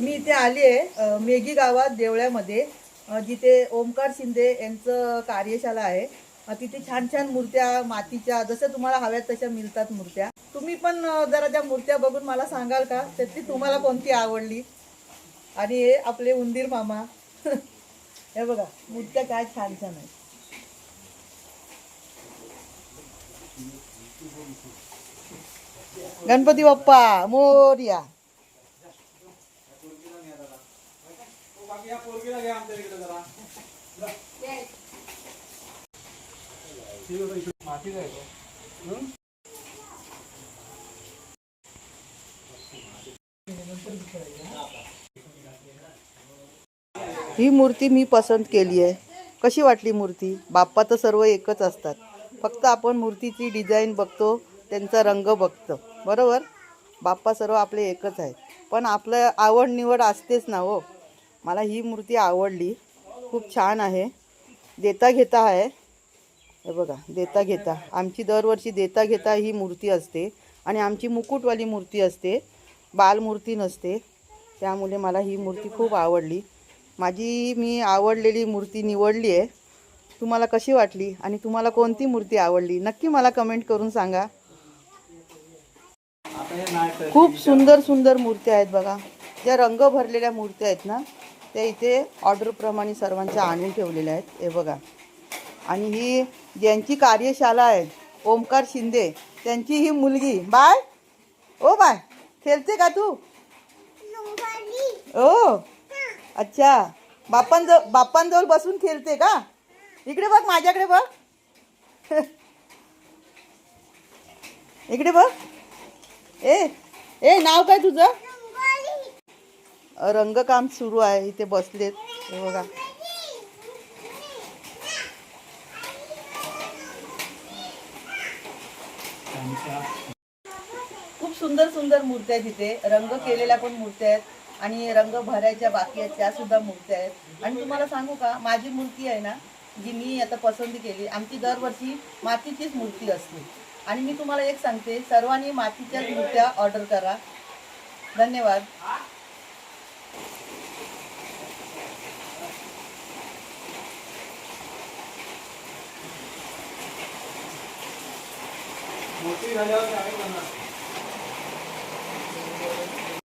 मी इथे आली आहे मेघी गावात देवळ्यामध्ये. जिथे ओमकार शिंदे यांचं कार्यशाला आहे. तिथे छान छान मूर्त्या मातीच्या जसं तुम्हाला हव्यात तशा मिळतात मूर्त्या. तुम्ही पण जरा त्या मूर्त्या बघून मला सांगाल का? त्यातली तुम्हाला कोणती आवडली? आणि हे आपले उंदीर मामा. हे बघा मूर्त्या काय छान छान आहेत. गणपती बाप्पा मोर्या. ही मूर्ती मी पसंत केली आहे. कशी वाटली मूर्ती? बाप्पा तर सर्व एकच असतात. फक्त आपण मूर्तीची डिझाईन बघतो त्यांचा रंग बघतो. बरोबर? बाप्पा सर्व आपले एकच आहेत. पण आपलं आवड निवड असतेच ना हो? मला ही मूर्ती आवडली. खूप छान आहे. देता घेता आहे. हे बघा देता घेता. आमची दरवर्षी देता घेता ही मूर्ती असते आणि आमची मुकुटवाली मूर्ती असते. बालमूर्ती नसते. त्यामुळे मला ही मूर्ती खूप आवडली. माझी मी आवडलेली मूर्ती निवडली आहे. तुम्हाला कशी वाटली आणि तुम्हाला कोणती मूर्ती आवडली? नक्की मला कमेंट करून सांगा. खूप सुंदर सुंदर मूर्त्या आहेत बघा. ज्या रंग भरलेल्या मूर्त्या आहेत ना त्या इथे ऑर्डरप्रमाणे सर्वांच्या आणून ठेवलेल्या आहेत. हे बघा. आणि ही ज्यांची कार्यशाळा आहे ओमकार शिंदे त्यांची ही मुलगी. बाय ओ बाय खेळते का तू? ओ. अच्छा. बाप्पांजवळ बाप्पांजवळ बसून खेळते का? इकडे बघ माझ्याकडे बघ. इकडे बघ. ए ए नाव काय तुझं? रंगकाम सुरू आहे इथे बसलेत. हे बघा. खूप सुंदर सुंदर मूर्त्या आहेत तिथे रंग केलेल्या पण मूर्त्या आहेत आणि रंग भरायच्या बाकी आहेत त्या सुद्धा मूर्त्या आहेत. आणि तुम्हाला सांगू का माझी मूर्ती आहे ना जी मी आता पसंती केली आमची दरवर्षी मातीचीच मूर्ती असते. आणि मी तुम्हाला एक सांगते सर्वांनी मातीच्याच मूर्त्या ऑर्डर करा. धन्यवाद. 我对他了解还是很